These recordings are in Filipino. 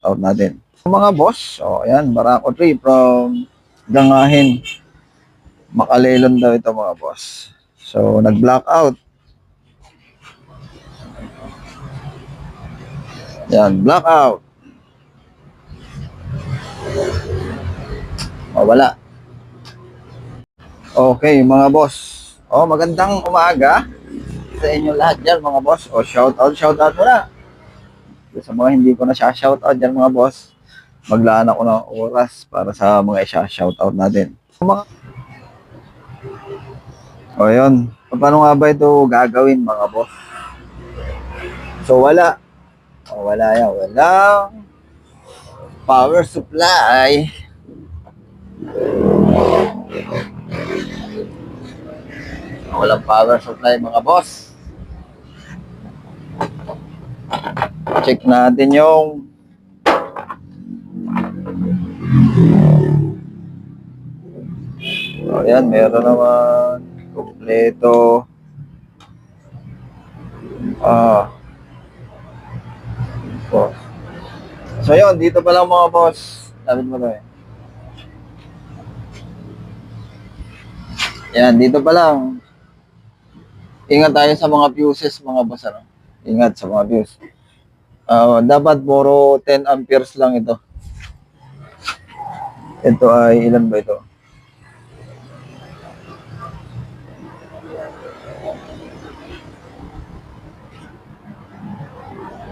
out natin. Mga boss, so ayan, Barako 3 from Gangahin. Makalelon daw ito mga boss. So, nag-black out. Yan, black out. Mawala. Okay, mga boss. Oh, magandang umaga sa inyo lahat dyan, mga boss. O, shout out, shout out muna. Sa mga hindi ko na siya shout out dyan, mga boss. Maglaan ako ng oras para sa mga isa shout out natin. Mga o, yun. Paano nga ba ito gagawin, mga boss? So, wala. O, wala yan. Walang power supply. Walang power supply mga boss. Check natin yung So, yan, meron naman kompleto. Ah. Boss. So, yun, dito pa lang mga boss. David mo to eh. Dito pa lang. Ingat tayo sa mga fuses, mga boss. Ano? Ingat sa mga fuse. Ah, dapat puro 10 amperes lang ito. Ito ay ilan ba ito?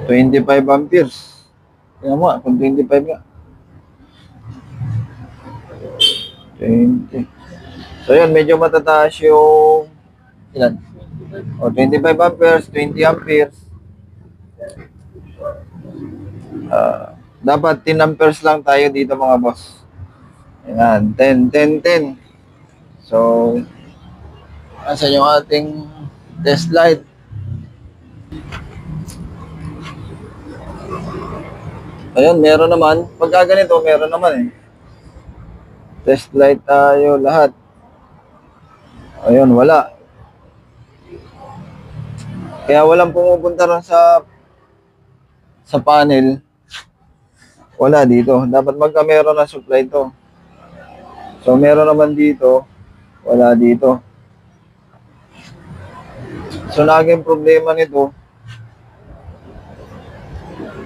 Twenty-five amperes. Tingnan mo, kung 25 nga. 20. So yun, medyo matataas yung ilan? O, 25 amperes, 20 amperes. Ah, dapat 10 amperes lang tayo dito mga boss. Ayan, 10, 10, 10. So, asan yung ating test light? Ayun, meron naman. Pagka ganito, meron naman eh. Test light tayo lahat. Ayun, wala. Kaya walang pumupunta rin sa sa panel. Wala dito. Dapat magka meron na supply to. So, meron naman dito. Wala dito. So, naging problema nito,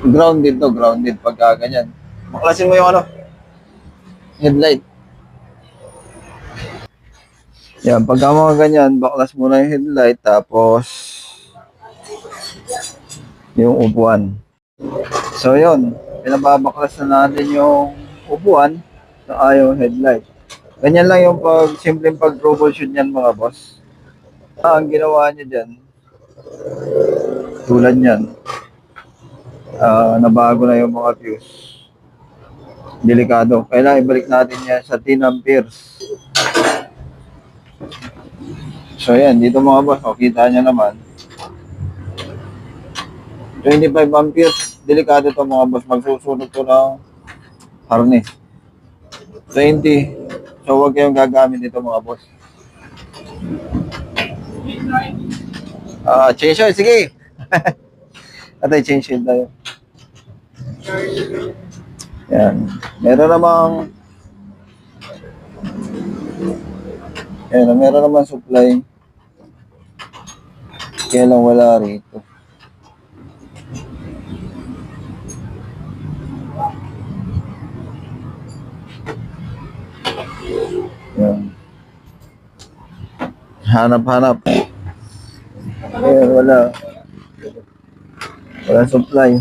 grounded to, grounded pagka ganyan. Maklasin mo yung ano, headlight. Yan, pagka mga ganyan, baklas mo na yung headlight, tapos yung upuan. So, yun, pinababaklas na natin yung upuan sa ayaw headlight. Ganyan lang yung pag, simpleng pag-troubleshoot niyan mga boss. Ah, ang ginawa niya dyan, tulad niyan, ah, nabago na yung mga fuse. Delikado. Kailangan ibalik natin yan sa 10 amperes. So yan, dito mga boss, o, kita nyo naman. 25 amperes, delikado to mga boss, magsusunod to ng harness. 20. So huwag kayong gagamit nito mga boss. Ah, change oil, sige. Atay, change oil tayo. Yan. Meron namang Yan, meron naman supply. Kaya lang wala rito. Yan. Hanap-hanap. Ayan, wala. Wala supply.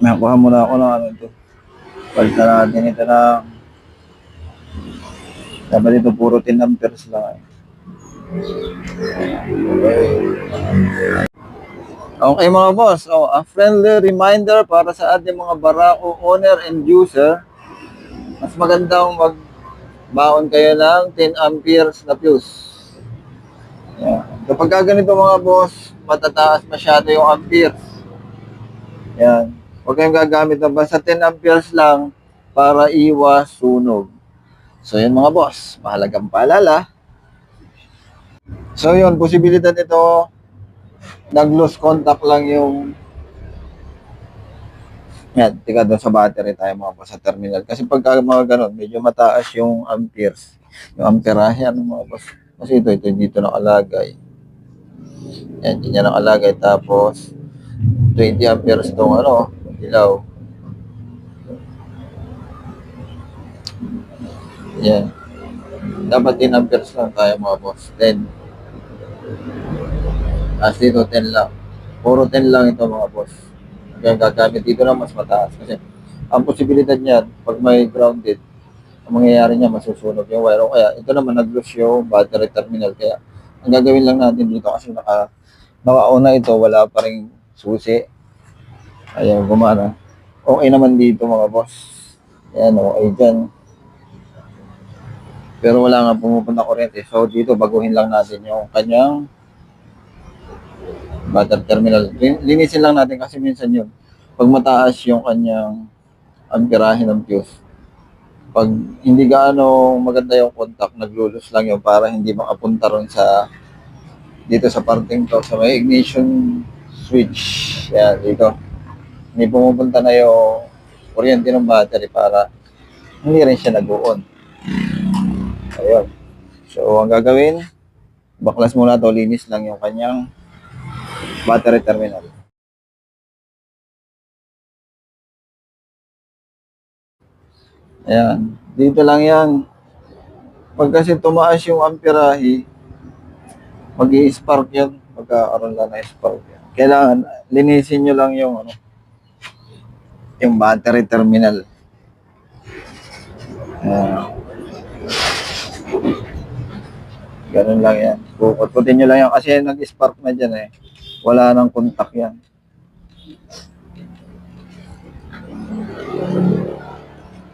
Nakuha muna ako ng ano ito. Palitan natin ito ng dapat ito puro 10 amperes lang. eh. Okay mga boss, oh, a friendly reminder para sa ating mga barako owner and user. Mas magandang magbaon kayo ng 10 amperes na fuse. Yan. Kapag ka ganito mga boss, matataas masyado yung amperes. Yan. Huwag kayong gagamit ng basta 10 amperes lang para iwas sunog. So yun mga boss, mahalagang paalala. So yun, posibilidad ito nag-lose contact lang yung yan, tika doon sa battery tayo mga boss sa terminal. Kasi pagka mga ganun, medyo mataas yung amperes. Yung amperahe, ano mga boss. Kasi ito, ito dito nakalagay. Yan, dito nakalagay. Tapos, 20 amperes itong ano, ilaw. Yan. Dapat 10 amperes lang tayo mga boss. 10. As dito, 10 lang. Puro 10 lang ito mga boss. Kaya gagamit dito na mas mataas. Kasi ang posibilidad niyan, pag may grounded, ang mangyayari niya, masusunog yung wire. O kaya, ito naman nag-lose yung battery terminal. Kaya, ang gagawin lang natin dito kasi naka, nakauna ito, wala pa rin susi. Ayan, gumana. Okay naman dito mga boss. Ayan, okay dyan. Pero wala nga pumupunta kuryente. So, dito, baguhin lang natin yung kanyang battery terminal. Lin- Linisin lang natin kasi minsan yun. Pag mataas yung kanyang amperahe ng fuse, pag hindi gaano maganda yung contact, naglulus lang yun para hindi makapunta ron sa dito sa parting to, sa may ignition switch. Yan, dito. Hindi pumupunta na yung kuryente ng battery para hindi rin siya nag-on. Ayun. So, ang gagawin, baklas muna to, linis lang yung kanyang battery terminal. Ayan. Dito lang yan. Pag kasi tumaas yung amperahe, mag spark yan. Magkakaroon lang ng spark yan. Kailangan, linisin nyo lang yung ano, yung battery terminal. Ayan. Ganun lang yan. Puputputin nyo lang yan kasi nag-spark na dyan eh. Wala nang contact yan.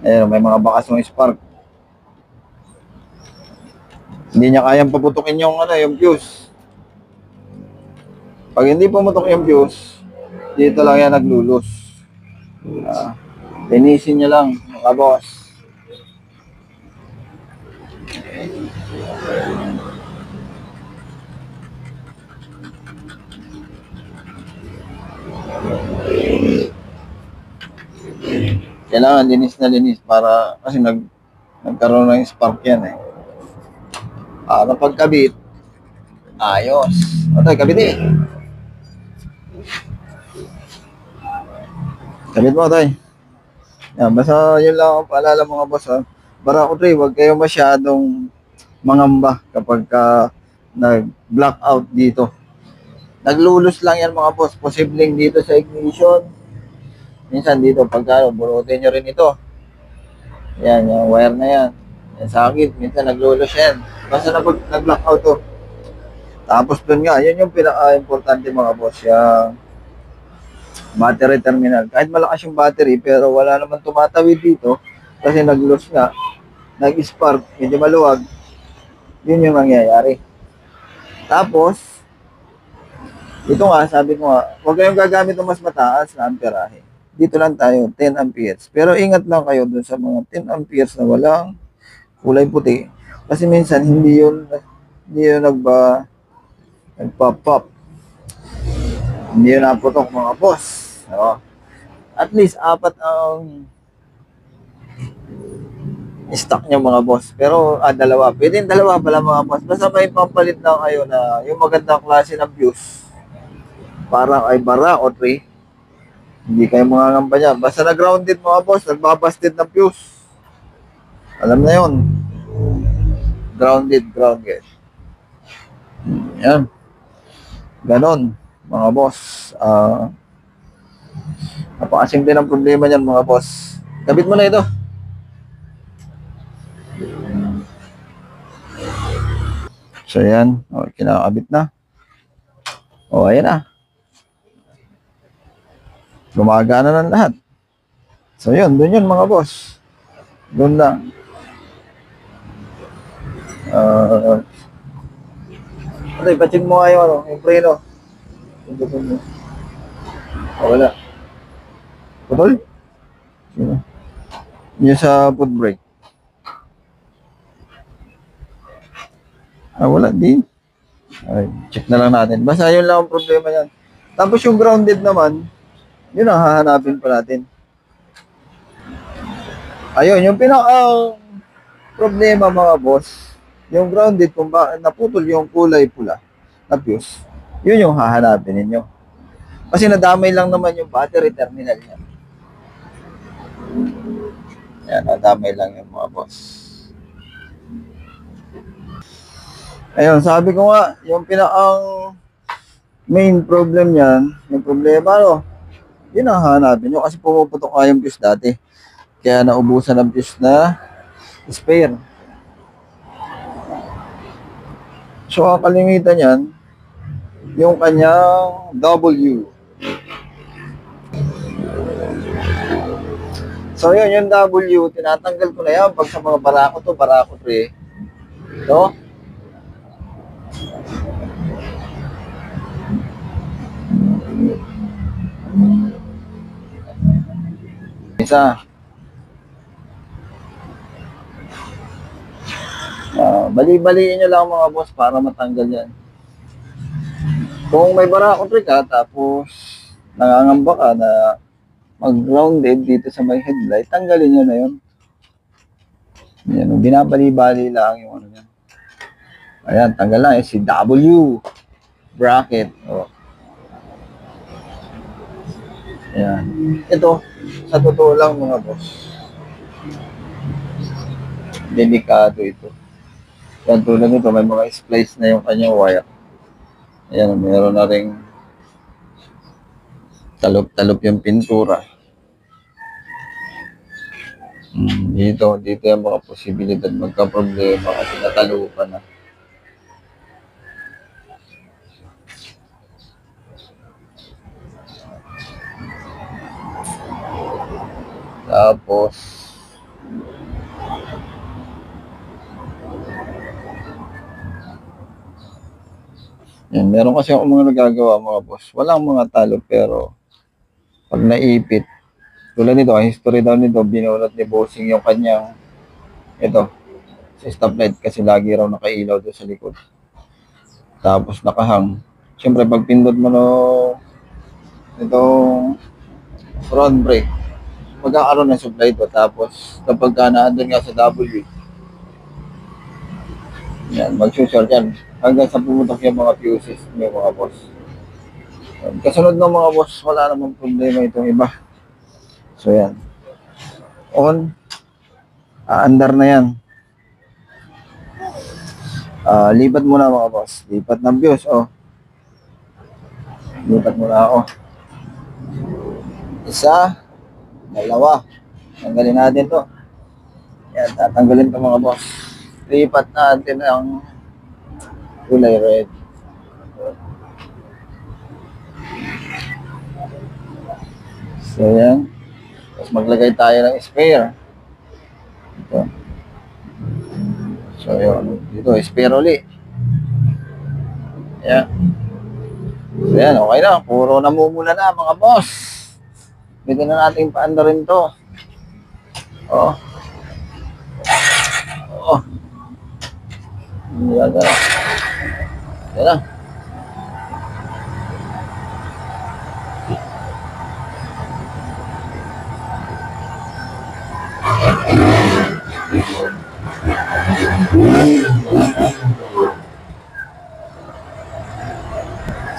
Ayan, may mga bakas ng spark. Hindi niya kayang paputukin yung ano, yung fuse. Pag hindi pumutok yung fuse, dito lang yan naglulus. Ah, linisin niya lang, mga boss. Kailangan linis na linis para kasi nag nagkaroon ng spark yan eh. Para pagkabit, ayos. O tayo, kabit eh. Kabit mo tayo. Yan, basta yun lang ang paalala mga boss ha. Barako 3, huwag kayo masyadong mangamba kapag ka nag-black out dito. Naglulus lang yan mga boss. Posibleng dito sa ignition. Minsan dito, pagka bunutin nyo rin ito. Yan, yung wire na yan. Yan sa akin, minsan naglulus yan. Basta na pag nag-black out to. Tapos dun nga, yun yung pinaka-importante mga boss. Yung battery terminal. Kahit malakas yung battery, pero wala naman tumatawid dito kasi nag-lose nga, nag-spark, medyo maluwag, yun yung mangyayari. Tapos, ito nga, sabi ko nga, huwag kayong gagamit ng mas mataas na amperahe. Dito lang tayo, 10 amperes. Pero ingat lang kayo dun sa mga 10 amperes na walang kulay puti. Kasi minsan, hindi yun, hindi yun nagba, nagpa-pop. Hindi yun naputok mga boss. No? At least, apat ang stock niya mga boss. Pero, ah, dalawa. Pwede yung dalawa pala mga boss. Basta may pampalit lang kayo na yung magandang klase ng views. Parang ay bara o 3. Hindi kayo mga ngamba. Basta na-grounded mga boss, nagbabasted ng fuse. Alam na yun. Grounded, grounded. Yan. Ganon, mga boss. Ah, napakasimple ng problema niyan mga boss. Kabit mo na ito. So yan, o, kinakabit na. O, ayan na. Gumagana ng lahat. So yun, dun yun mga boss. Doon lang. Uh, ano, ipacheck mo nga yung ano, yung preno. Pindutin mo. Ah, wala. Putol? Sino? Yung sa foot brake. Ah, wala din. Okay, check na lang natin. Basta yun lang ang problema yan. Tapos yung grounded naman, yun ang hahanapin pa natin. Ayun, yung pinaka problema mga boss, yung grounded kung naputol yung kulay pula na fuse, yun yung hahanapin ninyo. Kasi nadamay lang naman yung battery terminal niya. Yan, nadamay lang yung mga boss. Ayun, sabi ko nga, yung pinakang main problem niyan, yung problema, no, yun ang hanapin nyo kasi pumuputok nga yung fuse dati. Kaya naubusan ng fuse na spare. So, ang kalimitan yan, yung kanyang W. So, yun, yung W, tinatanggal ko na yan pag sa mga barako to, barako 3. Ito. Isa. Ah, bali-baliin nyo lang mga boss para matanggal yan. Kung may barako trick ka, tapos nangangamba ka na mag-grounded dito sa may headlight, tanggalin nyo na yun. Yan, binabali-bali lang yung ano yan. Ayan, tanggal lang eh, si W bracket. Oh. Ayan. Ito, sa totoo lang mga boss. Delikado ito. Yan tulad nito, may mga splice na yung kanyang wire. Ayan, meron na ring talop-talop yung pintura. Hmm, dito, dito yung mga posibilidad magka-problema kasi natalo ka na. Tapos, yan, meron kasi ako mga nagagawa mga boss. Walang mga talo pero pag naipit, tulad nito, ang history daw nito, binulot ni Bossing yung kanyang, ito, sa stoplight kasi lagi raw nakailaw doon sa likod. Tapos nakahang. Siyempre, pag pindot mo no, itong front brake, magkakaroon ng supply ito. Tapos, kapag ka naandun nga sa W, yan, mag-short yan. Hanggang sa pumutok yung mga fuses ng mga boss. Kasunod ng mga boss, wala namang problema itong iba. So, yan. On, aandar na yan. Ah, lipat muna mga boss. Lipat ng views, oh. Lipat muna ako. Isa, dalawa. Tanggalin natin to. Yan, tatanggalin to mga boss. Lipat natin ang kulay red. So, yan. Tapos maglagay tayo ng spare. Ito. So, yun. Dito, spare uli. Yan. So, yan. Okay na. Puro namumula na, mga boss. Dito na natin paanda rin to. Oh. Oh. Yan na. Yan na.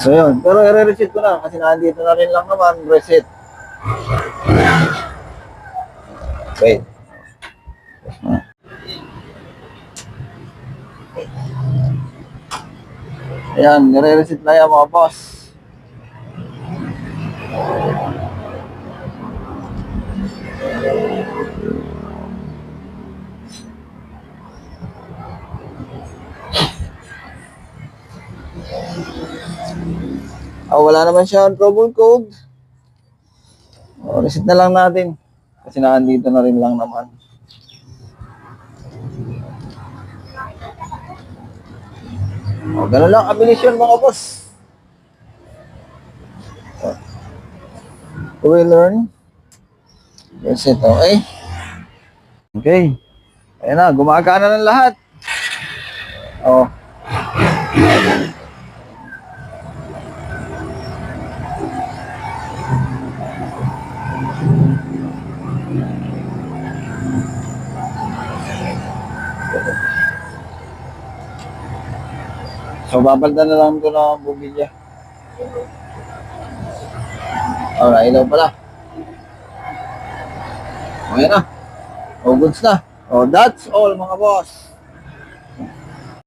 So yun, pero i-reset ko na kasi nandito na rin lang naman, reset. Wait. Ayan, nire-reset na yan mga boss. Ah, wala naman siya ang trouble code. O, reset na lang natin. Kasi naandito na rin lang naman. O, ganun lang kabilis yun mga boss. O. We learn. Reset, okay? Okay. Ayan na, gumagana ng lahat. Oh. Babalitan na lang ito ng bubilya. Alright, ilaw pala. Okay na. O, goods na. O, that's all mga boss.